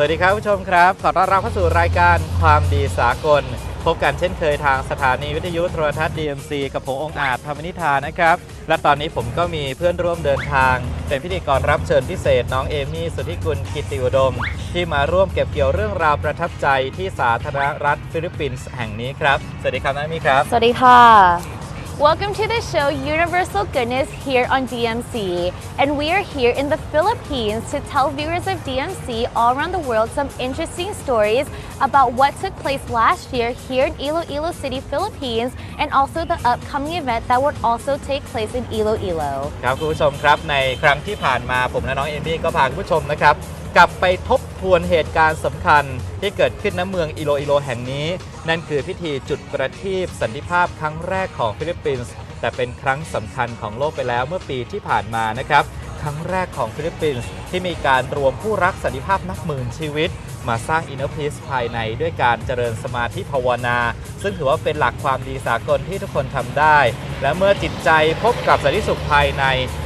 สวัสดีครับผู้ชมครับ ขอต้อนรับเข้าสู่รายการความดีสากล พบกันเช่นเคยทางสถานีวิทยุโทรทัศน์ DMC กับผมองอาจธรรมนิธานะครับ และตอนนี้ผมก็มีเพื่อนร่วมเดินทาง เป็นพิธีกรรับเชิญพิเศษน้องเอมี่สุทธิกุลกิตติอุดม ที่มาร่วมเก็บเกี่ยวเรื่องราวประทับใจที่สาธารณรัฐฟิลิปปินส์แห่งนี้ครับ สวัสดีครับน้องเอมี่ครับ สวัสดีค่ะ Welcome to the show Universal Goodness here on DMC. And we are here in the Philippines to tell viewers of DMC all around the world some interesting stories about what took place last year here in Iloilo City, Philippines, and also the upcoming event that would also take place in Iloilo. ครับคุณผู้ชมครับในครั้งที่ผ่านมาผมและน้องเอมี่ก็พาคุณผู้ชมนะครับ กลับไปทบทวนเหตุการณ์สำคัญที่เกิดขึ้นณเมืองอิโลอิโลแห่งนี้ นั่นคือพิธีจุดประทีปสันติภาพครั้งแรกของฟิลิปปินส์แต่เป็นครั้งสำคัญของโลกไปแล้วเมื่อปีที่ผ่านมานะครับ ครั้งแรกของฟิลิปปินส์ที่มีการรวมผู้รักสันติภาพนับหมื่นชีวิต มาสร้างอินเนอร์พีซภายในด้วยการเจริญสมาธิภาวนา ซึ่งถือว่าเป็นหลักความดีสากลที่ทุกคนทำได้ และเมื่อจิตใจพบกับสันติสุขภายใน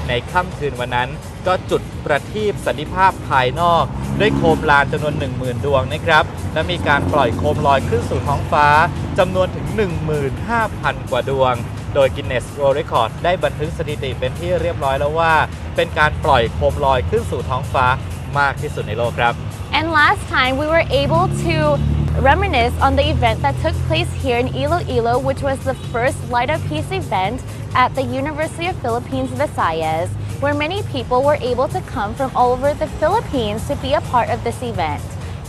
ในค่ำคืนวันนั้น ก็จุดประทีปสันติภาพภายนอก ด้วยโคมลานจำนวน 10,000 ดวงนะครับ และมีการปล่อยโคมลอยขึ้นสู่ท้องฟ้าจำนวนถึง 15,000 กว่าดวง โดย Guinness World Record ได้บันทึกสถิติเป็นที่เรียบร้อยแล้วว่า เป็นการปล่อยโคมลอยขึ้นสู่ท้องฟ้ามากที่สุดในโลกครับ And last time we were able to reminisce on the event that took place here in Iloilo, which was the first Light of Peace event at the University of Philippines Visayas, where many people were able to come from all over the Philippines to be a part of this event.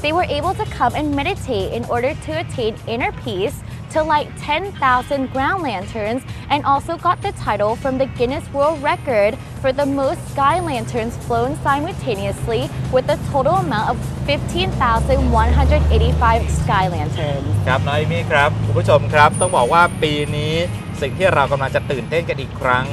They were able to come and meditate in order to attain inner peace, to light 10,000 ground lanterns, and also got the title from the Guinness World Record for the most sky lanterns flown simultaneously with a total amount of 15,185 sky lanterns. ครับน้อยมี่ครับคุณผู้ชมครับ ต้องบอกว่าปีนี้ สิ่งที่เรากำลังจะตื่นเต้นกันอีกครั้ง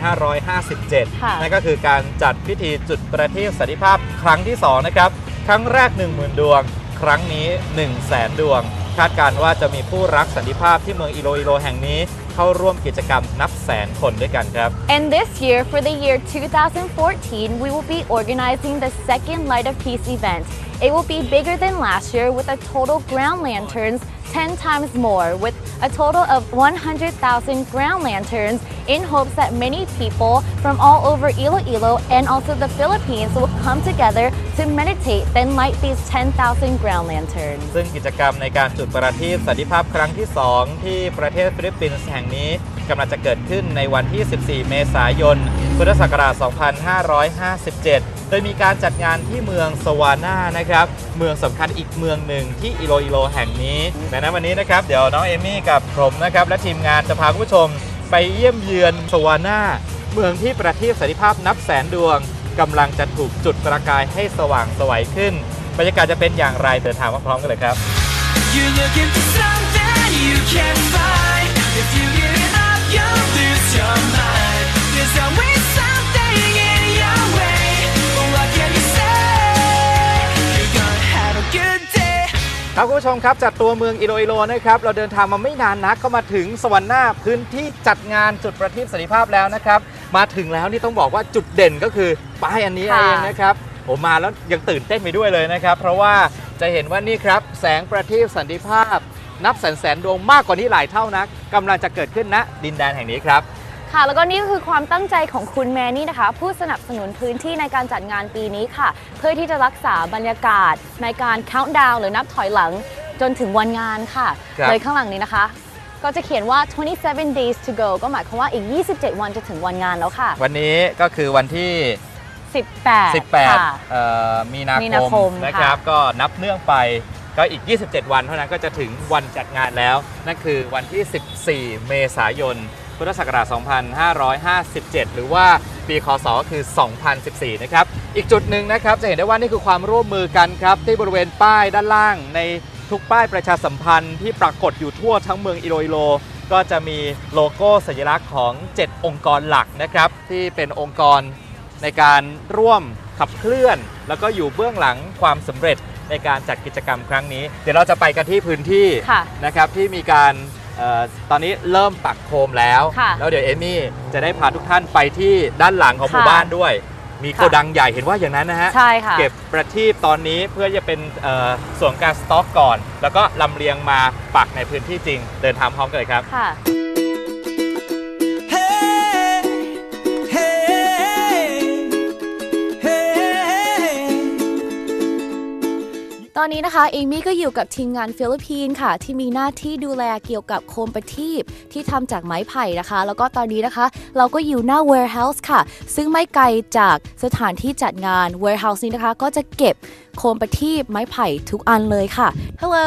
2557ค่ะนั่นก็คือการจัดพิธีจุดประทีปสันติภาพครั้งที่ 2 นะครับ ครั้งแรก 10,000 ดวง ครั้งนี้ 1 0 0 0 0แสนดวง คาดการณ์ว่าจะมีผู้รักสันติภาพที่เมืองอิโลอิโลแห่งนี้เข้าร่วมกิจกรรมนับแสนคนด้วยกันครับ And this year, for the year 2014, we will be organizing the second Light of Peace event. It will be bigger than last year with a total ground lanterns 10 times more, with a total of 100,000 ground lanterns in hopes that many people from all over Iloilo and also the Philippines will come together to meditate, then light these 10,000 ground lanterns. ซึ่งกิจกรรมในการจุดประทีปสันติภาพครั้งที่ 2 ที่ประเทศฟิลิปปินส์แห่งนี้ กำลังจะเกิดขึ้นในวันที่ 14 เมษายน พุทธศักราช 2557 โดยมีการจัดงานที่เมืองสวาน่านะครับ เมืองสำคัญอีกเมืองหนึ่งที่อิโลอิโลแห่งนี้ดังนั้นวันนี้นะครับ เดี๋ยวน้องเอมี่กับผมนะครับ และทีมงานจะพาคุณผู้ชม ไปเยี่ยมเยือนสวาน่า เมืองที่ประทีปสันติภาพนับแสนดวงกำลังจะถูกจุดประกายให้สว่างสวัยขึ้น บรรยากาศจะเป็นอย่างไรเดินทางมาพร้อมกันเลยครับ You're looking for something you can't find. If you give ครับคุณผู้ชมครับจากตัวเมืองอิโลอิโลนะครับเราเดินทางมาไม่นานนักก็มาถึงสวรรค์หน้าพื้นที่จัดงานจุดประทีปสันติภาพแล้วนะครับ มาถึงแล้วนี่ต้องบอกว่าจุดเด่นก็คือป้ายอันนี้เองนะครับผมมาแล้วยังตื่นเต้นไปด้วยเลยนะครับ เพราะว่าจะเห็นว่านี่ครับ แสงประทีปสันติภาพ นับแสนแสนดวงมากกว่านี้หลายเท่านักกำลังจะเกิดขึ้นณดินแดนแห่งนี้ครับ ค่ะ แล้วก็นี่ก็คือความตั้งใจของคุณแมนนี่นะคะ ผู้สนับสนุนพื้นที่ในการจัดงานปีนี้ค่ะ เพื่อที่จะรักษาบรรยากาศในการ count down หรือนับถอยหลังจนถึงวันงานค่ะครับ เลยข้างหลังนี้นะคะ ก็จะเขียนว่า 27 days to go ก็หมายความว่าอีก 27 วันจะถึงวันงานแล้วค่ะ วันนี้ก็คือวันที่ 18 ค่ะ 18เอ่อมีนามีนาคคมมนะครับค่ะก็นับเนื่องไปก็อีก 27 วันเท่านั้นก็จะถึงวันจัดงานแล้ว นั่นคือวันที่ 14 เมษายน พุทธศักราช 2557 หรือว่าปีคศก็คือ 2014 นะครับ อีกจุดหนึ่งนะครับ จะเห็นได้ว่านี่คือความร่วมมือกันครับ ที่บริเวณป้ายด้านล่างในทุกป้ายประชาสัมพันธ์ที่ปรากฏอยู่ทั่วทั้งเมืองอิโลอิโลก็จะมีโลโก้สัญลักษณ์ของ 7 องค์กรหลักนะครับ ที่เป็นองค์กรในการร่วมขับเคลื่อน แล้วก็อยู่เบื้องหลังความสำเร็จในการจัดกิจกรรมครั้งนี้ เดี๋ยวเราจะไปกันที่พื้นที่ค่ะนะครับที่มีการเออ ตอนนี้เริ่มปักโคมแล้ว ค่ะแล้วเดี๋ยวเอมี่จะได้พาทุกท่านไปที่ด้านหลังของหมู่ค่ะบ้านด้วย มีค่ะโกดังใหญ่เห็นว่าอย่างนั้นนะฮะ ใช่ค่ะ เก็บประทีปตอนนี้เพื่อจะเป็นเอ่อส่วนการสต็อกก่อน แล้วก็ลำเลียงมาปักในพื้นที่จริง เดินทางพร้อมกันเลยครับ ค่ะ ตอนนี้นะคะเอมี่ก็อยู่กับทีมงานฟิลิปปินส์ค่ะ ที่มีหน้าที่ดูแลเกี่ยวกับโคมประทีปที่ทำจากไม้ไผ่นะคะ แล้วก็ตอนนี้นะคะ เราก็อยู่หน้า warehouse ค่ะ ซึ่งไม่ไกลจากสถานที่จัดงาน warehouse นี้นะคะ ก็จะเก็บโคมประทีปไม้ไผ่ทุกอันเลยค่ะ Hello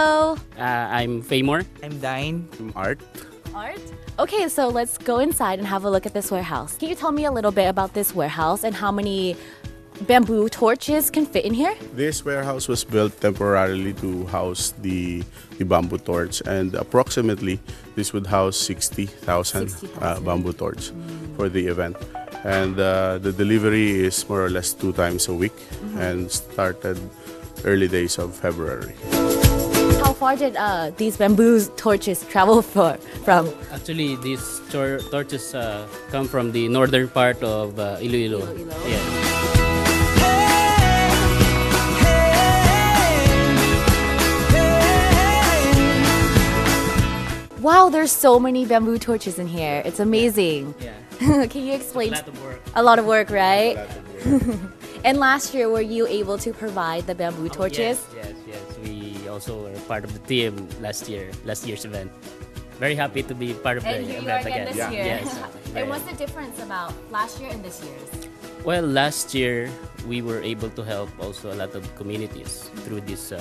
Uh, I'm Faymore. I'm Dine. I'm Art. Art Okay so let's go inside and have a look at this warehouse Can you tell me a little bit about this warehouse and how many bamboo torches can fit in here This warehouse was built temporarily to house the, the bamboo torch, and approximately this would house 60,000 uh, bamboo torch for the event. And uh, the delivery is more or less two times a week and started early days of February. How far did uh, these bamboo torches travel for, from? Actually, these tor- torches uh, come from the northern part of uh, Iloilo. Iloilo. Yeah. Wow, there's so many bamboo torches in here. It's amazing. Yeah. Can you explain? lot of work. A lot of work, right? And last year, were you able to provide the bamboo torches? Oh, Yes, yes, yes. We also were part of the team last year, last year's event. Very happy to be part of And the here you event are again this year. Yes. and what's the difference about last year and this year's? Well, last year we were able to help also a lot of communities through this uh,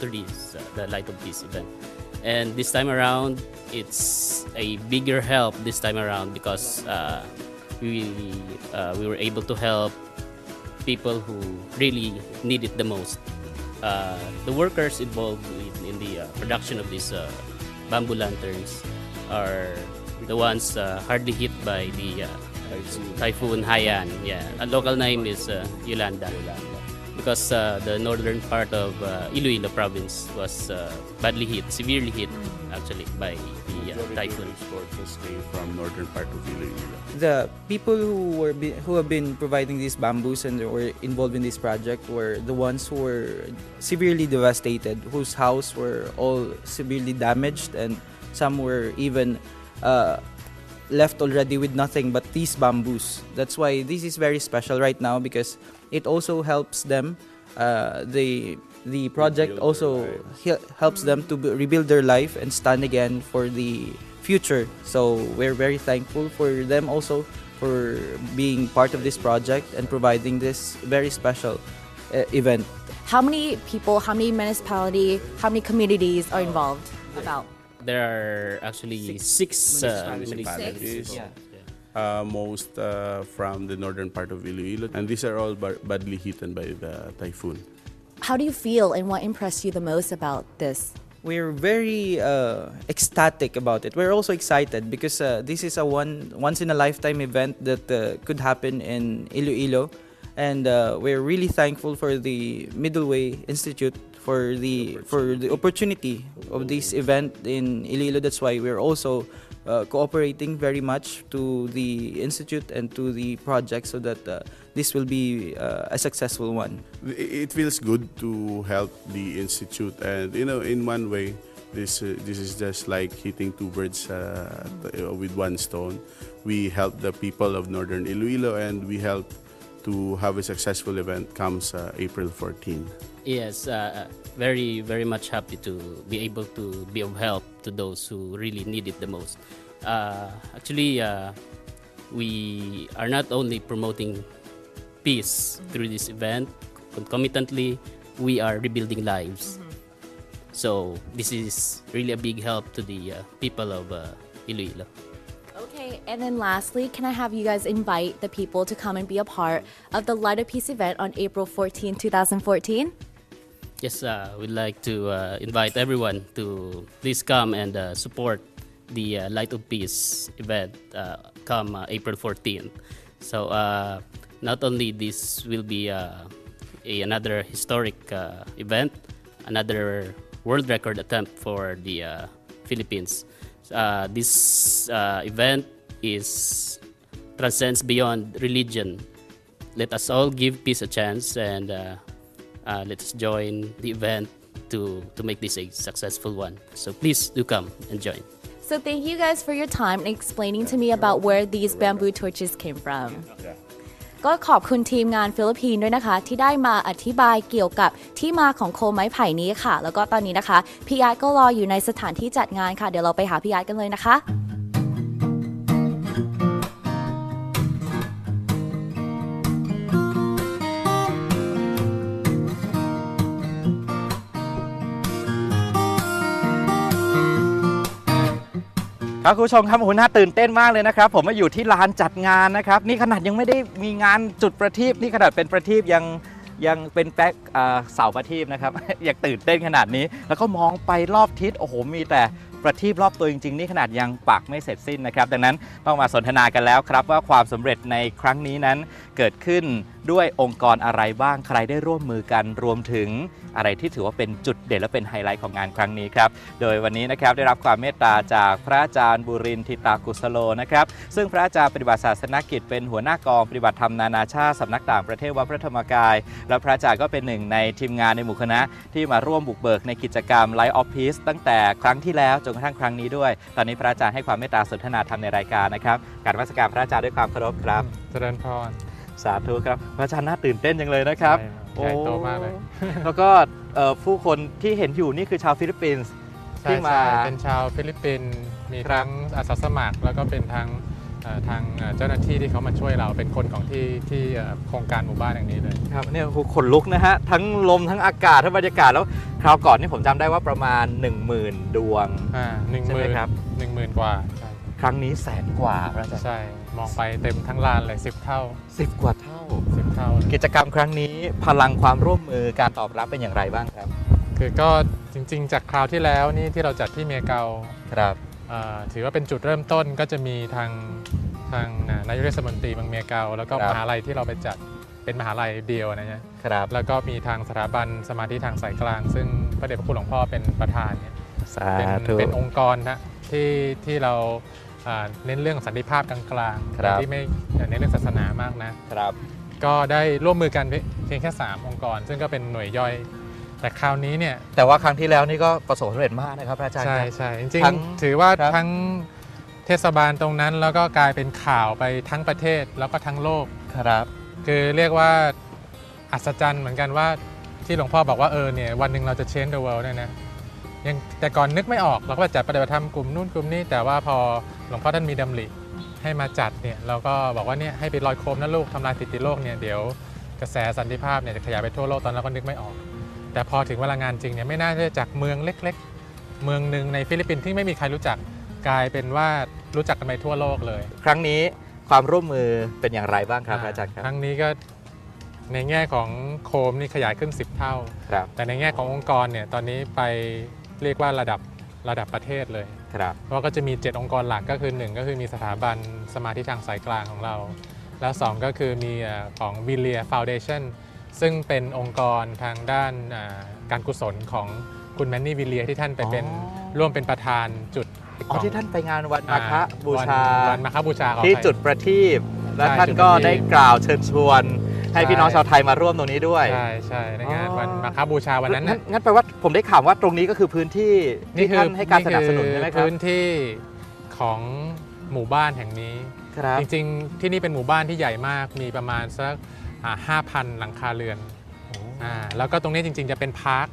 through this uh, the Light of Peace event. And this time around, it's a bigger help this time around because uh, we uh, we were able to help people who really need it the most. Uh, the workers involved in, in the uh, production of these uh, bamboo lanterns are the ones uh, hardly hit by the typhoon Haiyan. Yeah, a local name is Yolanda. Because uh, the northern part of uh, Iloilo province was uh, badly hit, severely hit actually by the uh, typhoon. Torches came from northern part of Iloilo. the people who were be, who have been providing these bamboos and were involved in this project were the ones who were severely devastated, whose house were all severely damaged, and some were even uh, left already with nothing but these bamboos. That's why this is very special right now because it also helps them. Uh, the the project Rebuild also he- helps them to b- rebuild their life and stand again for the future. So we're very thankful for them also for being part of this project and providing this very special uh, event. How many people, how many municipality, how many communities are involved? About. There are actually six, uh, Municipalities. Yeah. Uh, most uh, from the northern part of Iloilo, and these are all ba- badly hit by the typhoon. How do you feel and what impressed you the most about this? We're very uh, ecstatic about it. We're also excited because uh, this is a one once in a lifetime event that uh, could happen in Iloilo, and uh, we're really thankful for the Middleway Institute for the for the opportunity of this event in Iloilo. That's why we're also uh, cooperating very much to the institute and to the project so that uh, this will be uh, a successful one. it feels good to help the institute and you know in one way this uh, this is just like hitting two birds uh, with one stone we help the people of northern iloilo and we help to have a successful event comes uh, april 14 Yes, uh, very, very much happy to be able to be of help to those who really need it the most. Uh, actually, uh, we are not only promoting peace through this event, concomitantly, we are rebuilding lives. So, this is really a big help to the uh, people of uh, Iloilo. Okay, and then lastly, can I have you guys invite the people to come and be a part of the Light of Peace event on April 14, 2014? Yes, uh, we'd like to uh, invite everyone to please come and uh, support the uh, Light of Peace event uh, come uh, April 14. So, not only this will be a, another historic event, another world record attempt for the Philippines. Uh, this uh, event is transcends beyond religion let us all give peace a chance and uh, uh, let us join the event to, to make this a successful one. So please do come and join. So thank you guys for your time and explaining to me about where these bamboo torches came from ก็ขอบคุณทีมงานฟิลิปปินส์ด้วยนะคะ ที่ได้มาอธิบายเกี่ยวกับที่มาของโคมไม้ไผ่นี้ค่ะ แล้วก็ตอนนี้นะคะพี่อาร์ตก็รออยู่ในสถานที่จัดงานค่ะ เดี๋ยวเราไปหาพี่อาร์ตกันเลยนะคะ ครับคุณผู้ชมครับโอ้โหน่าตื่นเต้นมากเลยนะครับ ผมมาอยู่ที่ลานจัดงานนะครับ นี่ขนาดยังไม่ได้มีงานจุดประทีปนี่ขนาดเป็นประทีปยังยังเป็นแป๊กเสาประทีปนะครับ อยากตื่นเต้นขนาดนี้ แล้วก็มองไปรอบทิศโอ้โหมีแต่ ประทีปรอบตัวจริงๆ นี่ขนาดยังปักไม่เสร็จสิ้นนะครับ ดังนั้นต้องมาสนทนากันแล้วครับ ว่าความสำเร็จในครั้งนี้นั้นเกิดขึ้นด้วยองค์กรอะไรบ้างใครได้ร่วมมือกันรวมถึงอะไรที่ถือว่าเป็นจุดเด่นและเป็นไฮไลท์ของงานครั้งนี้ครับ โดยวันนี้นะครับได้รับความเมตตาจากพระอาจารย์บุรินทร์ทิตากุสโลนะครับ ซึ่งพระอาจารย์ปฏิบัติศาสนกิจเป็นหัวหน้ากองปฏิบัติธรรมนานาชาติสำนักต่างประเทศวัดพระธรรมกาย และพระอาจารย์ก็เป็นหนึ่งในทีมงานในหมู่คณะที่มาร่วมบุกเบิกในกิจกรรม Light of Peace ตั้งแต่ครั้งที่แล้วจนกระทั่งครั้งนี้ด้วย ตอนนี้พระอาจารย์ให้ความเมตตาสนทนาธรรมในรายการนะครับการนมัสการพระอาจารย์ด้วยความเคารพครับ เจริญพร สาธุครับ พระอาจารย์น่าตื่นเต้นจังเลยนะครับใช่ใหญ่โตมากเลย แล้วก็เอ่อผู้คนที่เห็นอยู่นี่คือชาวฟิลิปปินส์ใช่ที่มาใช่เป็นชาวฟิลิปปินส์มีครับทั้งอาสาสมัครแล้วก็เป็นทั้งเอ่อ ทางเอ่อเจ้าหน้าที่ที่เขามาช่วยเราเป็นคนของที่ที่เอ่อโครงการหมู่บ้านอย่างนี้เลย ครับเนี่ยโอ้โหขนลุกนะฮะ ทั้งลมทั้งอากาศทั้งบรรยากาศแล้วคราวก่อนนี่ผมจำได้ว่าประมาณ 10,000 ดวงอ่าหนึ่งใช่หไหมมื่นครับหนึ่งหมื่นกว่าใช่ครั้งนี้แสนกว่าพระอาจารย์ใช่ มองไปเต็มทั้งลานเลยสิบเท่าสิบกว่าเท่าสิบเท่าเลยกิจกรรมครั้งนี้พลังความร่วมมือการตอบรับเป็นอย่างไรบ้างครับ คือก็จริง ๆ จากคราวที่แล้วนี่ที่เราจัดที่เมียเกาครับเอ่อ ถือว่าเป็นจุดเริ่มต้นก็จะมีทางทางอ่านายกเทศมนตรีเมืองเมียเกาแล้วก็ครับมหาลัยที่เราไปจัดเป็นมหาลัยเดียวนะเนี่ยครับแล้วก็มีทางสถาบันสมาธิทางสายกลาง ซึ่งพระเดชพระคุณหลวงพ่อเป็นประธานเนี่ยสาเป็นธุเป็นองค์กรนะที่ที่เราอ่าเน้นเรื่องสันติภาพกลางๆครับที่ไม่เน้นเรื่องศาสนามากนะครับ ก็ได้ร่วมมือกันเพียงแค่ 3 องค์กร ซึ่งก็เป็นหน่วยย่อย แต่คราวนี้เนี่ยแต่ว่าครั้งที่แล้วนี่ก็ประสบความสำเร็จมากนะครับพระอาจารย์ ใช่ครับใช่จริงทั้งๆ ถือว่าครับ ทั้งเทศบาลตรงนั้นแล้วก็กลายเป็นข่าวไปทั้งประเทศแล้วก็ทั้งโลก ครับ คือเรียกว่าอัศจรรย์เหมือนกันว่าที่หลวงพ่อบอกว่าเออเนี่ยวันหนึ่งเราจะ change the world เนี่ยนะยังแต่ก่อนนึกไม่ออกเราก็ไปจัดปฏิบัติธรรมกลุ่มนู่นกลุ่มนี้ แต่ว่าพอหลวงพ่อท่านมีดำริให้มาจัดเนี่ยเราก็บอกว่าเนี่ยให้ไปลอยโคมนะลูกทำลายสถิติโลกเนี่ยเดี๋ยวกระแสสันติภาพเนี่ยจะขยายไปทั่วโลกตอนนั้นเราก็นึกไม่ออก แต่พอถึงเวลางานจริงเนี่ยไม่น่าจะจากเมืองเล็ก ๆ เมืองหนึ่งในฟิลิปปินส์ที่ไม่มีใครรู้จักกลายเป็นว่ารู้จักกันไปทั่วโลกเลย ครั้งนี้ความร่วมมือเป็นอย่างไรบ้างครับพระอาจารย์คครับรั้งนี้ก็ในแง่ของโคมนี่ขยายขึ้น 10 เท่าครับแต่ในแง่ขององค์กรเนี่ยตอนนี้ไปเรียกว่าระดับระดับประเทศเลยครับเพราะก็จะมี 7 องค์กรหลักก็คือ 1 ก็คือมีสถาบันสมาธิทางสายกลางของเรา แล้ว 2 ก็คือมีเอ่อของ v i l l i a Foundation ซึ่งเป็นองค์กรทางด้านอ่าการกุศลของคุณแมนนี่วิลเลียที่ท่านไปเป็นอ๋อร่วมเป็นประธานจุดอ๋อที่ท่านไปงานวันมาฆอ่บูชาวันวันมาฆบูชาขออภัยที่จุดประทีปและใช่ท่านจุดก็ประทีปได้กล่าวเชิญชวน ให้ใช่พี่น้องชาวไทยมาร่วมตรงนี้ด้วย ใช่ใช่ในงานอ๋อวันมาฆบูชาวันนั้นงั้น่ะนงั้นแปลว่าผมได้ข่าวว่าตรงนี้ก็คือพื้นที่ที่ท่านให้การสนับสนุนใช่ไหมครับพื้นที่ของหมู่บ้านแห่งนี้ครับจริงๆ ที่นี่เป็นหมู่บ้านที่ใหญ่มากมีประมาณสัก ห้าพันหลังคาเรือนอ่าแล้วก็ตรงนี้จริงๆจะเป็นพาร์ค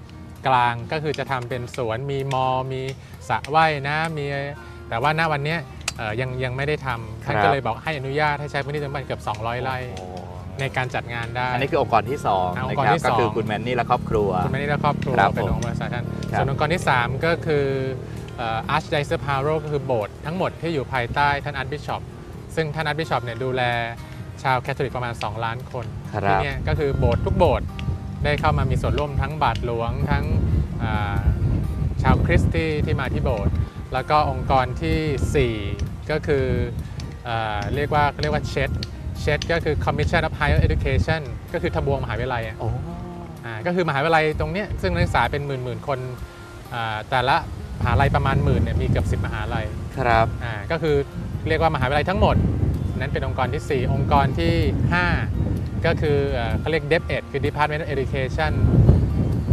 กลางก็คือจะทำเป็นสวนมีมอ มีสระว่ายน้ำมีแต่ว่าณวันเนี้ยเอ่อยังยังไม่ได้ทำท่านครับก็เลยบอกให้อนุญาตให้ใช้พื้นที่ตรงนั้นเกือบ 200 ไร่โอ้ในการจัดงานได้ อันนี้คือองค์กรที่สองอ่าองนะค์กรครับที่ก็สอง คือคุณแมนนี่และครอบครัว คุณแม่นี่และครอบครัวครับเป็นผมองค์บริษัทท่านครับ ส่วนองค์กรที่ 3 ก็คืออาร์ชไดเซอร์พาโรก็คือโบสถ์ทั้งหมดที่อยู่ภายใต้ท่านอาร์ชบิชอปซึ่งท่านอาร์ชบิชอปเนี่ยดูแลชาวแคทอลิกประมาณ 2 ล้านคนครับ ที่เนี่ยก็คือโบสถ์ทุกโบสถ์ได้เข้ามามีส่วนร่วมทั้งบาทหลวงทั้งอ่าชาวคริสต์ที่ที่มาที่โบสถ์แล้วก็องค์กรทีสี่4 ก็คืออาเรียกว่าเรียกว่าเชดเชดก็คือ Commission of Higher Education ก็คือทบวงมหาวิทยาลัยอะโอ้อ่าก็คือมหาวิทยาลัยตรงเนี้ยซึ่งนักศึกษาเป็นหมื่นหมื่นๆคนอ่าแต่ละมหาลัยประมาณหมื่นเนี่ยมีเกือบ10 มหาลัยครับอ่าก็คือเรียกว่ามหาวิทยาลัยทั้งหมด นั้นเป็นองค์กรที่ 4 องค์กรที่ 5 ก็คือเอ่อเขาเรียก DEP Ed คือ Department of Education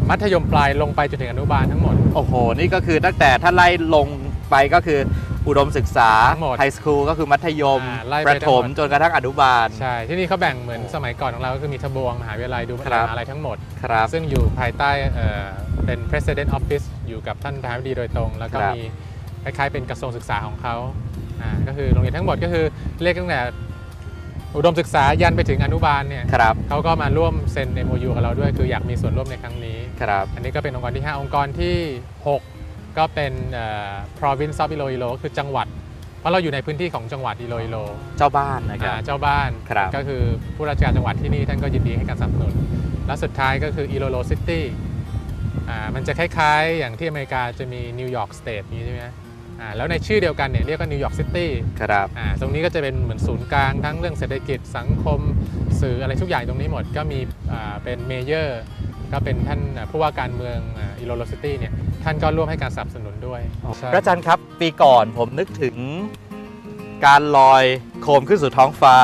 มัธยมปลายลงไปจนถึงอนุบาลทั้งหมด โอ้โห นี่ก็คือตั้งแต่ถ้าไล่ลงไปก็คืออุดมศึกษาทั้งหมดไฮสคูลก็คือมัธยมอ่าไล่ไปประถมทั้งหมดจนกระทั่งอนุบาล ใช่ ที่นี่เขาแบ่งเหมือนสมัยก่อนของเราก็คือมีทบวงมหาวิทยาลัยดูมครับหาอะไรทั้งหมดครับซึ่งอยู่ภายใต้เอ่อเป็น President Office อยู่กับท่านประธานาธิบดีโดยตรง แล้วก็ครับมีคล้ายๆเป็นกระทรวงศึกษาของเขาอ่าก็คือโรงเรียนทั้งหมดก็คือเรียกตั้งแต่ อุดมศึกษายันไปถึงอนุบาลเนี่ยครับเขาก็มาร่วมเซ็น MOU กับเราด้วยคืออยากมีส่วนร่วมในครั้งนี้ ครับ อันนี้ก็เป็นองค์กรที่ 5 องค์กรที่ 6 ก็เป็นเอ่อ province of Iloilo ก็คือจังหวัด เพราะเราอยู่ในพื้นที่ของจังหวัด Iloilo เจ้าบ้านนะครับอ่าเจ้าบ้าน ครับ ก็คือผู้ราชการจังหวัดที่นี่ท่านก็ยินดีให้การสนับสนุน และสุดท้ายก็คือ Iloilo City อ่ามันจะคล้ายๆ อย่างที่อเมริกาจะมีนิวยอร์กสเตทนี้ใช่ไหม อ่าแล้วในชื่อเดียวกันเนี่ยเรียกว่านิวยอร์กซิตี้ครับ อ่าตรงนี้ก็จะเป็นเหมือนศูนย์กลางทั้งเรื่องเศรษฐกิจสังคมสื่ออะไรทุกอย่างตรงนี้หมดก็มีอ่าเป็นเมเยอร์ก็เป็นท่านอ่าผู้ว่าการเมืองอิโลโลซิตี้เนี่ยท่านก็ร่วมให้การสนับสนุนด้วยใช่พระอาจารย์ครับ ปีก่อนผมนึกถึงการลอยโคมขึ้นสู่ท้องฟ้า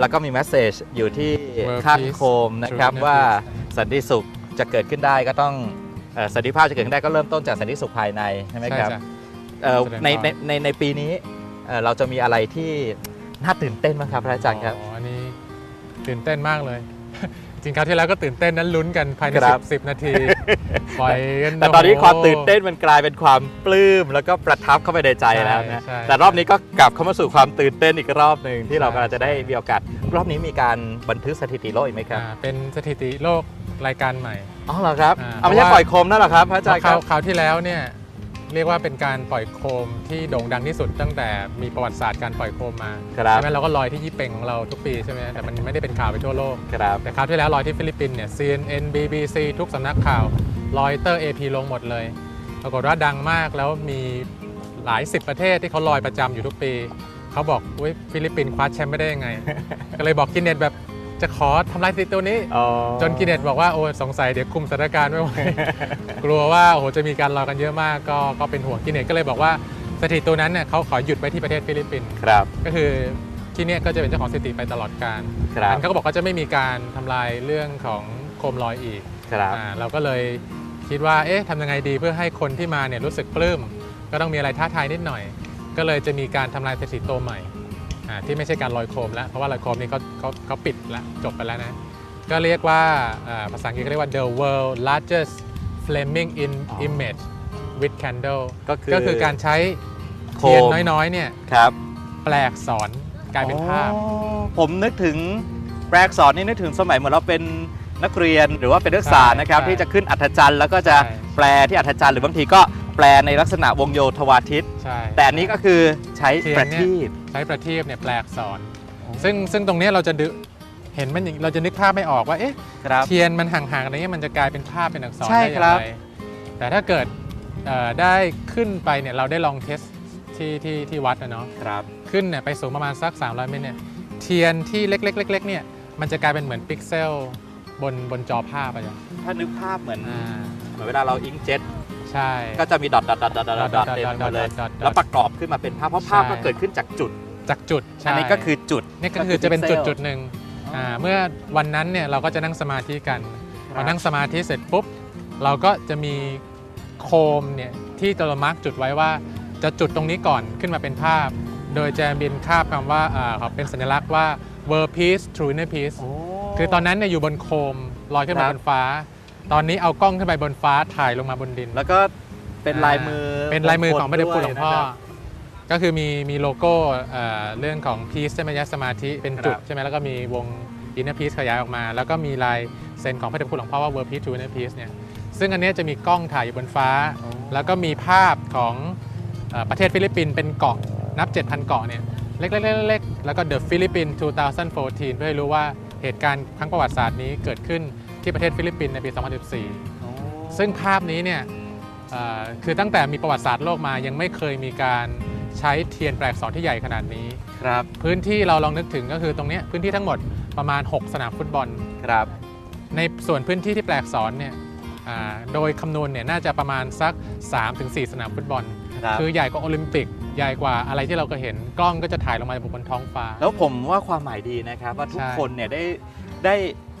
แล้วก็มีแมสเซจอยู่ที่ World ข้าง Peace โคมนะครับ True ว่า Peace สันติสุขจะเกิดขึ้นได้ก็ต้องเอ่อสันติภาพจะเกิดขึ้นได้ก็เริ่มต้นจากสันติสุขภายในใช่ไหมครับใช่จ้ะ เอ่อแสดงในว่า ในในในปีนี้เอ่อเราจะมีอะไรที่น่าตื่นเต้นบ้างครับพระอาจารย์ครับ อ๋ออันนี้ตื่นเต้นมากเลย จริงคราวที่แล้วก็ตื่นเต้นนั้นลุ้นกันภายในครับ10 10นาทีปล่อยกันแต่ตอนนี้โโห ความตื่นเต้นมันกลายเป็นความปลื้มแล้วก็ประทับเข้าไปในใจแล้วนะใช่ใช่แต่รอบนี้ก็กลับเข้ามาสู่ความตื่นเต้นอีกรอบหนึ่งที่เราใช่กำลังจะได้มีโอกาสรอบนี้มีการบันทึกสถิติโลกอีกไหมครับอ่าเป็นสถิติโลกรายการใหม่ อ๋อเหรอครับอ่าเอาไม่ใช่เพราะว่า ปล่อยโคมนั่นเหรอครับพระอาจารย์คครารัวบคราวที่แล้วเนี่ย เรียกว่าเป็นการปล่อยโคมที่โด่งดังที่สุดตั้งแต่มีประวัติศาสตร์การปล่อยโคมมาครับ ใช่ไหมเราก็ลอยที่ยี่เป่งของเราทุกปีใช่ไหมแต่มันไม่ได้เป็นข่าวไปทั่วโลก ครับ แต่คราวที่แล้วลอยที่ฟิลิปปินส์เนี่ย CNN BBC ทุกสำนักข่าวลอยเตอร์ AP ลงหมดเลยปรากฏว่าดังมากแล้วมีหลายสิบประเทศที่เขาลอยประจำอยู่ทุกปี เขาบอกอุ้ยฟิลิปปินส์คว้าแชมป์ไม่ได้ยังไง ก็เลยบอกกินเน็ตแบบ จะขอทำลายสถิติตัวนี้อ๋อจนกินเน็ตบอกว่าโอ้ยสงสัยเดี๋ยวคุมสถานการณ์ไม่ไหวกลัวว่าโอ้โหจะมีการลอยกันเยอะมากก็ก็เป็นห่วงกินเน็ตก็เลยบอกว่าสถิติตัวนั้นเนี่ยเขาขอหยุดไว้ที่ประเทศฟิลิปปินส์ครับก็คือที่เนี่ยก็จะเป็นเจ้าของสถิติไปตลอดการครับอันเขาก็บอกว่าจะไม่มีการทำลายเรื่องของโคมลอยอีกครับอ่าเราก็เลยคิดว่าเอ๊ะทำยังไงดีเพื่อให้คนที่มาเนี่ยรู้สึกปลื้มก็ต้องมีอะไรท้าทายนิดหน่อย ก็เลยจะมีการทำลายสถิติตัวใหม่อ่า ที่ไม่ใช่การลอยโคมแล้วเพราะว่าลอยโคมนี่เขาเขาเขาปิดแล้วจบไปแล้วนะ ก็เรียกว่าอ่าภาษาอังกฤษก็เรียกว่า the world largest flaming in อ๋อ image with candle ก็คือก็คือการใช้โคเทียนมน้อยๆเนี่ยครับแปลกสอนกลายเป็นภาพอ๋อผมนึกถึงแปลกสอนนี่นึกถึงสมัยเหมือนเราเป็นนักเรียนหรือว่าเป็นนักศึกษาใช่นะครับใช่ที่จะขึ้นอัธจันทร์แล้วก็จะใช่แปลที่อัธจันทร์หรือบางทีก็ แปลในลักษณะวงโยธวาทิต ใช่แต่อันนี้ก็คือใช้เทียนประเนี่ยทีปใช้ประทีปเนี่ยแปลกสอนซึ่งซึ่งตรงเนี้ยเราจะดึเห็นมันอย่างเราจะนึกภาพไม่ออกว่าเอ๊ะครับ เทียนมันห่างๆอะไรเงี้ยมันจะกลายเป็นภาพเป็นอักษรใช่ได้อคย่ารังบ ไรแต่ถ้าเกิดเอ่อได้ขึ้นไปเนี่ยเราได้ลองเทสที่ที่ที่วัดนะเนาะครับ ขึ้นเนี่ยไปสูงประมาณสัก 300 เมตรเนี่ยเทียนที่เล็กๆเล็กๆเนี่ยมันจะกลายเป็นเหมือนพิกเซลบนบนจอภาพอะจ้ะถ้านึกภาพเหมือน อ่า เหมือนเวลาเราอิงเจ็ต ใช่ ก็จะมีดอทดอทดอทดอทดอทดอทเต็มไปหมดเลยดอทดอทดอทแล้วประกอบขึ้นมาเป็นภาพเพราะภาพใช่ก็เกิดขึ้นจากจุดจากจุดใช่อันนี้ก็คือจุดนี่ก็คือจะเป็นจุดพิกซลจุดหนึ่งอ่าเมื่อวันนั้นเนี่ยเราก็จะนั่งสมาธิกันพอนั่งสมาธิเสร็จปุ๊บเราก็จะมีโคมเนี่ยที่จะมาร์กจุดไว้ว่า จะจุดตรงนี้ก่อนขึ้นมาเป็นภาพ โดยจะบินคาบคำว่าอ่าเขาเป็นสัญลักษณ์ว่า world peace true inner peace คือตอนนั้นเนี่ยอยู่บนโคมลอยขึ้นมาครับบนฟ้า ตอนนี้เอากล้องขึ้นไปบนฟ้าถ่ายลงมาบนดินแล้วก็เป็นลายมือเป็นลายมือของพระเดชพระคุณหลวงพ่อด้วยนะครับก็คือมีมีโลโก้เอ่อเรื่องของ peace ใช่ไหมยะสมาธิเป็นจุดครับใช่ไหมแล้วก็มีวง inner peace ขยายออกมา แล้วก็มีลายเซ็นของพระเดชพระคุณหลวงพ่อว่า world peace to inner peace เนี่ยซึ่งอันเนี้ยจะมีกล้องถ่ายอยู่บนฟ้า แล้วก็มีภาพของเอ่อประเทศฟิลิปปินส์เป็นเกาะนับ 7,000 เกาะเนี่ยเล็กๆๆๆแล้วก็ the Philippines 2014 เพื่อให้รู้ว่าเหตุการณ์ครั้งประวัติศาสตร์นี้เกิดขึ้น ที่ประเทศฟิลิปปินส์ในปี 2014 ซึ่งภาพนี้เนี่ยเอ่อคือตั้งแต่มีประวัติศาสตร์โลกมายังไม่เคยมีการใช้เทียนแปลกสอนที่ใหญ่ขนาดนี้ครับพื้นที่เราลองนึกถึงก็คือตรงเนี้ยพื้นที่ทั้งหมดประมาณ 6 สนามฟุตบอลครับในส่วนพื้นที่ที่แปลกสอนเนี่ยอ่าโดยคำนวณเนี่ยน่าจะประมาณสัก 3-4 สนามฟุตบอลครับคือใหญ่กว่าโอลิมปิกใหญ่กว่าอะไรที่เราก็เห็นกล้องก็จะถ่ายลงมาบนท้องฟ้า แล้วผมว่าความหมายดีนะครับ ว่าทุกใช่คนเนี่ยได้ได้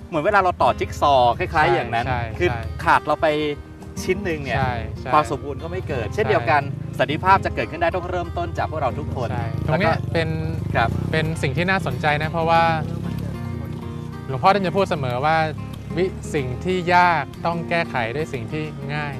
เหมือนเวลาเราต่อจิ๊กซอว์คล้ายใช่ๆอย่างนั้นใช่คือใช่ขาดเราไปชิ้นหนึ่งเนี่ยใช่ใช่ความสมบูรณ์ก็ไม่เกิด เช่นใช่เดียวกันสันติภาพจะเกิดขึ้นได้ต้องเริ่มต้นจากพวกเราทุกคนใช่ตรงเนี้ยเป็นครับเป็นสิ่งที่น่าสนใจนะเพราะว่า หลวงพ่อท่านจะพูดเสมอว่าวิสิ่งที่ยากต้องแก้ไขด้วยสิ่งที่ง่าย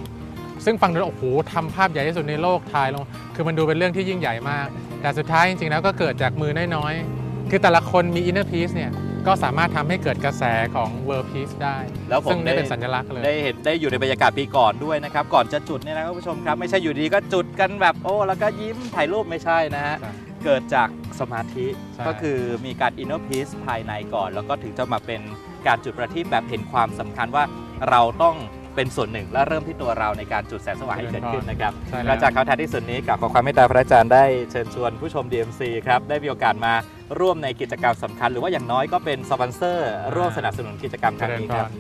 ซึ่งฟังดูแล้วโอ้โหทำภาพใหญ่ที่สุดในโลกถ่ายลง คือมันดูเป็นเรื่องที่ยิ่งใหญ่มาก แต่สุดท้ายจริงๆแล้วก็เกิดจากมือน้อยๆคือแต่ละคนมี inner peace เนี่ย ก็สามารถทำให้เกิดกระแสของ world peace ได้ แล้วผมซึ่งนี่ได้ เป็นสัญลักษณ์เลย ได้เห็นได้อยู่ในบรรยากาศปีก่อนด้วยนะครับ ก่อนจะจุดเนี่ยนะครับคุณผู้ชมครับ ไม่ใช่อยู่ดีก็จุดกันแบบโอ้ แล้วก็ยิ้มถ่ายรูปไม่ใช่นะฮะใช่เกิดจากสมาธิใช่ ก็คือมีการ inner peace ภายในก่อน แล้วก็ถึงจะมาเป็นการจุดประทีปแบบเห็นความสำคัญว่าเราต้องเป็นส่วนหนึ่ง และเริ่มที่ตัวเราในการจุดแสงสว่างให้เกิดขึ้นนะครับ ใช่แล้และวจากคำแทนที่สุดนี้กับขอความเมตตาพระอาจารย์ได้เชิญชวนผู้ชม DMC ครับ ได้มีโอกาสมา ร่วมในกิจกรรมสำคัญ หรือว่าอย่างน้อยก็เป็นสปอนเซอร์ร่วมสนับสนุนกิจกรรมครั้งนี้ครับ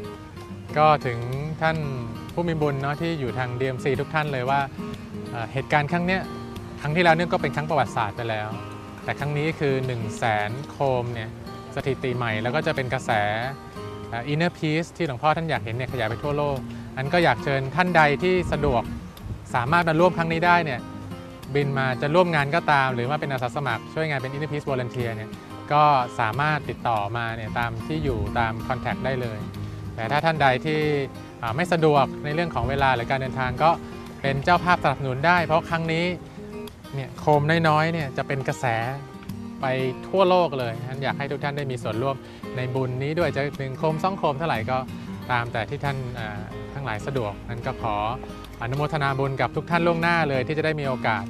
ก็ถึงท่านผู้มีบุญเนาะที่อยู่ทาง DMC ทุกท่านเลยว่าเหตุการณ์ครั้งเนี้ยครั้งที่แล้วเนี่ยก็เป็นครั้งประวัติศาสตร์ไปแล้ว แต่ครั้งนี้คือ 1 0 0 0 0แสนโคมเนี่ยสถิติใหม่แล้วก็จะเป็นกระแสอ่อ inner peace ที่หลวงพ่อท่านอยากเห็นเนี่ยขยายไปทั่วโลกอันก็อยากเชิญท่านใดที่สะดวกสามารถมาร่วมครั้งนี้ได้เนี่ย บินมาจะร่วมงานก็ตาม หรือว่าเป็นอาสาสมัคร ช่วยงานเป็น inner peace volunteer เนี่ยก็สามารถติดต่อมาเนี่ยตามที่อยู่ตาม contact ได้เลย แต่ถ้าท่านใดที่ไม่สะดวกในเรื่องของเวลาหรือการเดินทางก็เป็นเจ้าภาพสนับสนุนได้ เพราะครั้งนี้เนี่ยโคมน้อยๆเนี่ยจะเป็นกระแสไปทั่วโลกเลยฉะนั้นอยากให้ทุกท่านได้มีส่วนร่วมในบุญนี้ด้วยจะหนึ่งโคมสองโคมเท่าไหร่ก็ตามแต่ที่ท่านทั้งหลายสะดวกนั้นก็ขอ อนุโมทนาบุญกับทุกท่านล่วงหน้าเลยที่จะได้มีโอกาส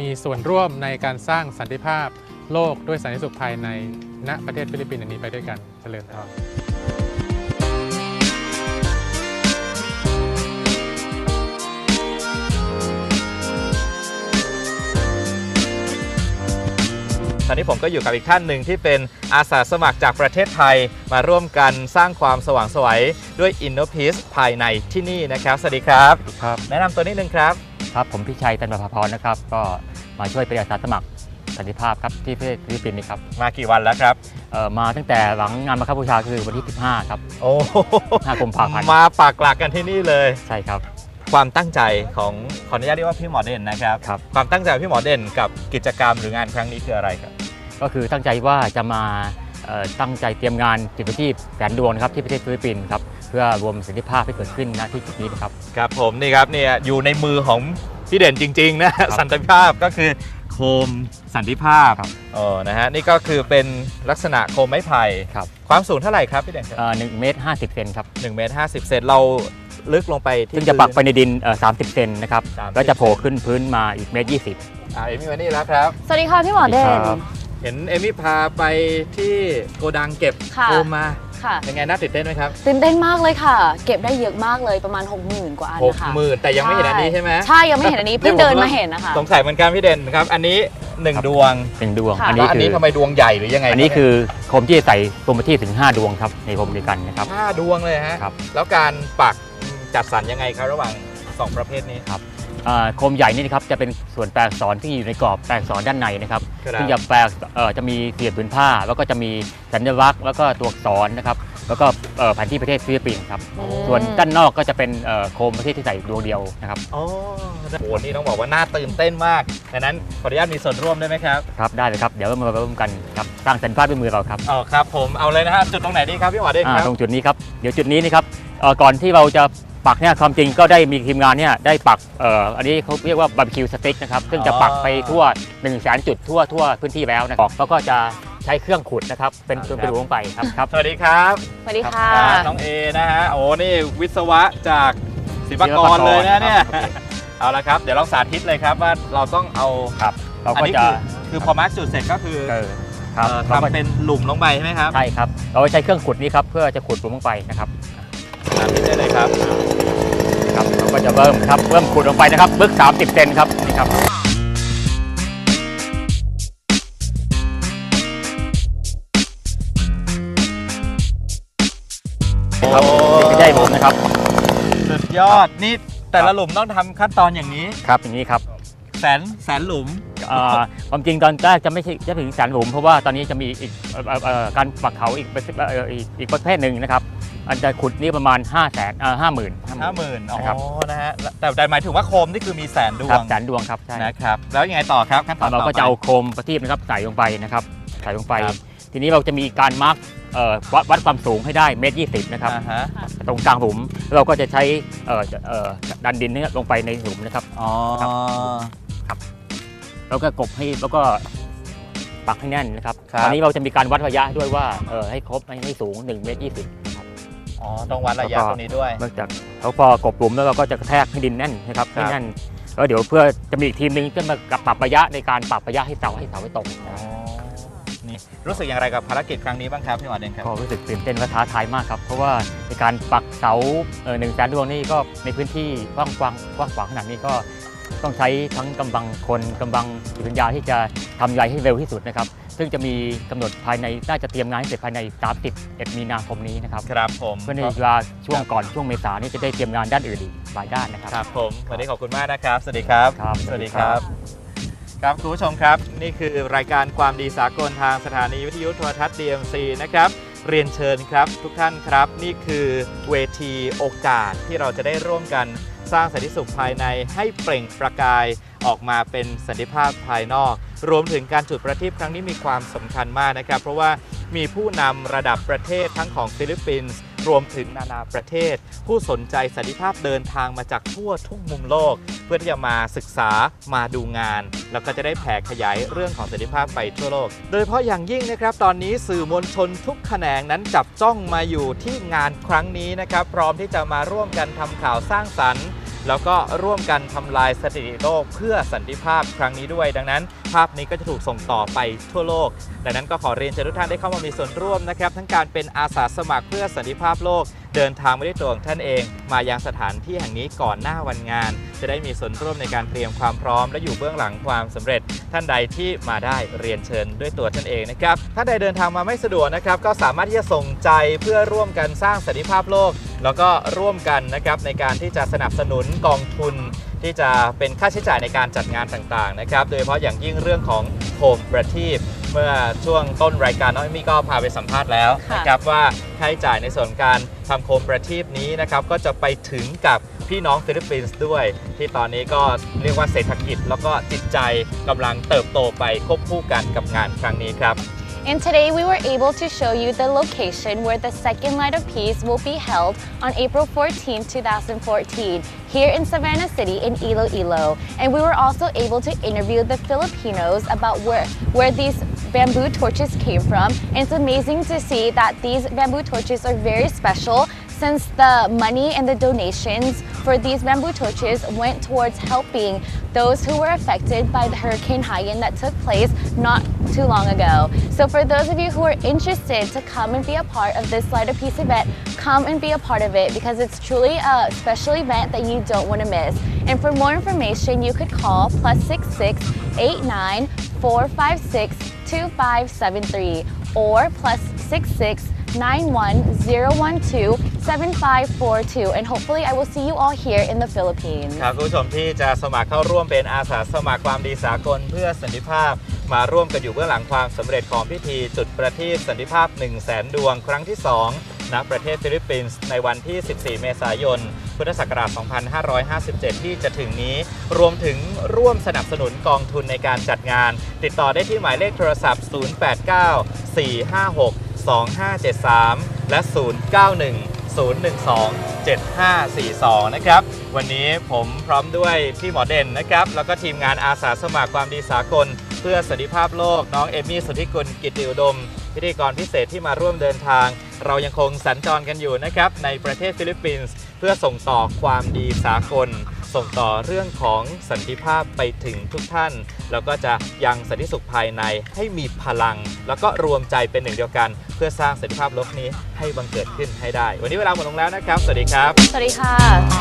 มีส่วนร่วมในการสร้างสันติภาพโลกด้วยสันติสุขภายในณประเทศฟิลิปปินส์อันนี้ไปด้วยกันเจริญพร อนนี้ผมก็อยู่กับอีกท่านหนึ่งที่เป็นอาสาสมัครจากประเทศไทย มาร่วมกันสร้างความสว่างไสวยด้วย Inner Peace ภายในที่นี่นะครับ สวัสดีครับ ครับแนะนำตัวนิดนึงครับ ครับผมพิชัยตันประภาพรนะครับ ก็มาช่วยเป็นอาสาสมัครสันติภาพครับที่ประเทศฟิลิปปินส์นี่ครับมากี่วันแล้วครับ เอ่อมาตั้งแต่หลังงานมาคบูชาคือวันที่ 15 ครับโอ้ 5กุมภาพันธ์มาปากหลักกันที่นี่เลย ใช่ครับ ความตั้งใจของขออนุญาตเรียกว่าพี่หมอเด่นนะครับครับ ความตั้งใจของพี่หมอเด่นกับกิจกรรมหรืองานครั้งนี้คืออะไรครับ ก็คือตั้งใจว่าจะมาเอ่อตั้งใจเตรียมงานจิตวิทยแสนดวงนะครับที่ประเทศฟิลิปปินส์ครับเพื่อรวมสันติภาพให้เกิดขึ้นณที่จุดนี้นะครับ ครับผมนี่ครับเนี่ยอยู่ในมือของพี่เด่นจริง ๆ นะ สันติภาพก็คือโคมสันติภาพครับ เออนะฮะนี่ก็คือเป็นลักษณะโคมไม้ไผ่ครับความสูงเท่าไหร่ครับพี่เด่นครับ เอ่อ1เมตร50เซนครับหนึ่งเมตรห้าสิบเซนเรา ลึกลงไปที่ซึ่งจะปักไปพื้นในดินเอ่อ30 เซนนะครับ 30 แล้วจะโผล่ขึ้นพื้นมาอีกเมตร20อ่าเอมี่มานี่แล้วครับ สวัสดีค่ะพี่หมอเด่นครับ เห็นเอมี่พาไปที่โกดังเก็บค่ะโคมมาค่ะเป็นไงน่าตื่นเต้นไหมครับตื่นเต้นมากเลยค่ะ เก็บได้เยอะมากเลยประมาณ 60,000 กว่าอันหกนะคะหมื่นแต่ยังไม่เห็นอันนี้ใช่ไหมใช่ยังไม่เห็นอันนี้เพิ่งเดินมาเห็นนะคะ สงสัยเหมือนกันพี่เด่นครับอันนี้หนึ่งครับดวงเป็นดวง ค่ะ อันแล้นี้วอันคืนี้อทำไมดวงใหญ่หรือยังไงอันนี้รับคือโคมที่ใส่โคมที่ถึง 5 ดวงครับในโคมเดียวกันนะครับ ห้าดวงเลยฮะครับ แล้วการปัก จัดสรรยังไงครับระหว่างสองประเภทนี้ อ่าโคมใหญ่นี่นะครับจะเป็นส่วนแปลอักษรที่อยู่ในกรอบแปลอักษรด้านในนะครับครับซึ่งจะแปลเอ่อจะมีเสียบผืนผ้า แล้วก็จะมีสัญลักษณ์แล้วก็ตัวอักษรนะครับแล้วก็เอ่อแผนที่ประเทศฟิลิปปินส์ครับอืม ส่วนด้านนอกก็จะเป็นเอ่อโคมประเทศที่ใส่ดวงเดียวนะครับโอ้โหนี่ต้องบอกว่าน่าตื่นเต้นมากดังนั้นขออนุญาตมีส่วนร่วมได้ไหมครับครับได้เลยครับเดี๋ยวเรามาร่วมกันครับสร้างสันติภาพด้วยมือเราครับ อ๋อครับ ผมเอาเลยนะฮะจุดตรงไหนดีครับพี่หมอเด่นอ่าครับ ตรงจุดนี้ครับ เดี๋ยวจุดนี้นะครับเอ่อก่อนที่เราจะ ปักเนี่ยความจริงก็ได้มีทีมงานเนี่ยได้ปักเอ่ออันนี้เขาเรียกว่าบาร์บีคิวสติ๊กนะครับซึ่งจะปักไปทั่ว1นึ่งแสนจุดทั่วทั่วพื้นที่แล้วนะครับแล้วก็จะใช้เครื่องขุดนะครับเป็นเป็นเป็นรูลงไปครับครับสวัสดีครับสวัสดีค่ะอ่าน้องเอนะฮะโอ้นี่วิศวะจากศิลปากรเลยนะเนี่ยครับเอาละครับ เดี๋ยวเราสาธิตเลยครับว่าเราต้องเอาครับเราอันก็นี้จะคือคือพอมาร์กจุดเสร็จก็คือเออครับเอ่อเราก็ทำเป็นหลุมลงไปใช่ไหมครับใช่ครับเราใช้เครื่องขุดนี้ครับเพื่อจะขุดลงไปนะครับ สาธิตได้เลยครับครับเราก็จะเริ่มครับเริ่มขุดลงไปนะครับลึก30เซนครับนี่ครับครับโอ้นี่ก็ได้หลุมนะครับ สุดยอดนี่แต่ละหลุมต้องทำขั้นตอนอย่างนี้ ครับอย่างนี้ครับ แสนแสนหลุมเอ่อความจริงตอนแรกจะไม่ใช่จะถึงแสนหลุมเพราะว่าตอนนี้จะมีอีกเอ่อเอ่อเอ่อการปักเขาอีกประเภทเอ่ออีกอีกประเภทหนึ่งนะครับอันจะขุดนี่ประมาณ5 0 0แสนเอ่อห้าหมื่น ห้าหมื่นอ๋อนะครับ นะฮะแต่แต่หมายถึงว่าโคมนี่คือมีแสนดวครับงแสนดวงครับใช่ นะครับแล้วยังไงต่อครับขั้นตอนเราต่อก็ไปจะเอาโคมประทีปนะครับใส่ลงไปนะครับใส่ลงไป ครับ ทีนี้เราจะมีการมาร์กเอ่อวัดวัดความสูงให้ได้เมตรยี่สิบนะครับอ่าฮะตรงกลางหลุมเราก็จะใช้เอ่อเอ่อดันดินเนี่ยลงไปในหลุมนะครับ อ๋อ แล้วก็กบให้แล้วก็ปักให้แน่นนะครับครับ ตอนนี้เราจะมีการวัดระยะด้วยว่าเออให้ครบให้ให้สูง1เมตรยี่สิบอ๋อต้องวัดระยะแล้วก็ตรงนี้ด้วยเมื่อจากแล้วพอกบหลุมแล้วเราก็จะกระแทกให้ดินแน่นนะครับครับ ให้แน่นแล้วเดี๋ยวเพื่อจะมีอีกทีมหนึงที่มาปรับระยะในการปรับระยะให้เสาให้เสาให้ตรงอ๋อนี่รู้สึกอย่างไรกับภารกิจครั้งนี้บ้างครับพี่หมอเดนครับก็รู้สึกตื่นเต้นและท้าทายมากครับ เพราะว่าในการปักเสาเออหนึ่งแสนดวงนี่ก็ในพื้นที่กว้างกว้างกว้างขวางขนาดนี้ก็ ต้องใช้ทั้งกำลังคนกำลังจิตวิญญาณที่จะทำใยให้เร็วที่สุดนะครับ ซึ่งจะมีกำหนดภายในน่าจะเตรียมงานให้เสร็จภายใน31มีนาคมนี้นะครับครับผมเพื่อในเวลาช่วงก่อนช่วงเมษานี่จะได้เตรียมงานด้านอื่นอีกหลายด้านนะครับครับผมวันนี้ขอบคุณมากนะครับ สวัสดีครับ ครับสวัสดีครับ ครับคุณผู้ชมครับ นี่คือรายการความดีสากลทางสถานีวิทยุโทรทัศน์ DMC นะครับเรียนเชิญครับทุกท่านครับ นี่คือเวทีโอกาสที่เราจะได้ร่วมกัน สร้างสันติสุขภายในให้เปล่งประกายออกมาเป็นสันติภาพภายนอก รวมถึงการจุดประทีปครั้งนี้มีความสำคัญมากนะครับ เพราะว่ามีผู้นำระดับประเทศทั้งของฟิลิปปินส์ รวมถึงนานาประเทศ ผู้สนใจสันติภาพเดินทางมาจากทั่วทุกมุมโลก เพื่อที่จะมาศึกษามาดูงาน แล้วก็จะได้แผ่ขยายเรื่องของสันติภาพไปทั่วโลก โดยเฉพาะอย่างยิ่งนะครับ ตอนนี้สื่อมวลชนทุกแขนงนั้นจับจ้องมาอยู่ที่งานครั้งนี้นะครับ พร้อมที่จะมาร่วมกันทำข่าวสร้างสรรค์แล้วก็ร่วมกันทำลายสถิติโลกเพื่อสันติภาพครั้งนี้ด้วยดังนั้น ภาพนี้ก็จะถูกส่งต่อไปทั่วโลก ดังนั้นก็ขอเรียนเชิญทุกท่านได้เข้ามามีส่วนร่วมนะครับ ทั้งการเป็นอาสาสมัครเพื่อสันติภาพโลก เดินทางมาด้วยตัวของท่านเอง มายังสถานที่แห่งนี้ก่อนหน้าวันงาน จะได้มีส่วนร่วมในการเตรียมความพร้อม และอยู่เบื้องหลังความสำเร็จ ท่านใดที่มาได้เรียนเชิญด้วยตัวท่านเองนะครับท่านใดเดินทางมาไม่สะดวกนะครับก็สามารถที่จะส่งใจเพื่อร่วมกันสร้างสันติภาพโลก แล้วก็ร่วมกันนะครับในการที่จะสนับสนุนกองทุน ที่จะเป็นค่าใช้จ่ายในการจัดงานต่างๆนะครับโดยเฉพาะอย่างยิ่งเรื่องของโคมประทีปเมื่อช่วงต้นรายการน้องเอมมี่ก็พาไปสัมภาษณ์แล้วค่ะนะครับว่าค่าใช้จ่ายในส่วนการทำโคมประทีปนี้นะครับก็จะไปถึงกับพี่น้องฟิลิปปินส์ด้วย ที่ตอนนี้ก็เรียกว่าเศรษฐกิจ แล้วก็จิตใจกำลังเติบโตไปควบคู่กันกับงานครั้งนี้ครับ And today we were able to show you the location where the second Light of Peace will be held on April 14, 2014, here in Savannah City in Iloilo. And we were also able to interview the Filipinos about where, where these bamboo torches came from. And it's amazing to see that these bamboo torches are very special since the money and the donations for these bamboo torches went towards helping those who were affected by the Hurricane Haiyan that took place not too long ago. So for those of you who are interested to come and be a part of this Light of Peace event, come and be a part of it because it's truly a special event that you don't want to miss. And for more information, you could call plus 66 89 456 2573 or plus 66 91012 7542 and hopefully I will see you all here in the Philippines. ครับคุณผู้ชมที่จะสมัครเข้าร่วมเป็นอาสาสมัครความดีสากลเพื่อสันติภาพ มาร่วมกันอยู่เบื้องหลังความสำเร็จของพิธีจุดประทีปสันติภาพ 1 0 0 0 0แสนดวงครั้งที่ 2ณประเทศฟิลิปปินส์ในวันที่ 14 เมษายน พุทธศักราช 2557 ที่จะถึงนี้ รวมถึงร่วมสนับสนุนกองทุนในการจัดงาน ติดต่อได้ที่หมายเลขโทรศัพท์ 089 456 2573 และ 091 012 7542 นะครับ วันนี้ผมพร้อมด้วยพี่หมอเด่นนะครับ แล้วก็ทีมงานอาสาสมัครความดีสากล เพื่อสันติภาพโลกน้องเอมี่สุทธิกุลกิตติอุดม พิธีกรพิเศษที่มาร่วมเดินทาง เรายังคงสัญจรกันอยู่นะครับ ในประเทศฟิลิปปินส์ เพื่อส่งต่อความดีสากล ส่งต่อเรื่องของสันติภาพไปถึงทุกท่าน แล้วก็จะยังสันติสุขภายในให้มีพลัง แล้วก็รวมใจเป็นหนึ่งเดียวกัน เพื่อสร้างสันติภาพโลกนี้ให้บังเกิดขึ้นให้ได้ วันนี้เวลาหมดลงแล้วนะครับ สวัสดีครับ สวัสดีค่ะ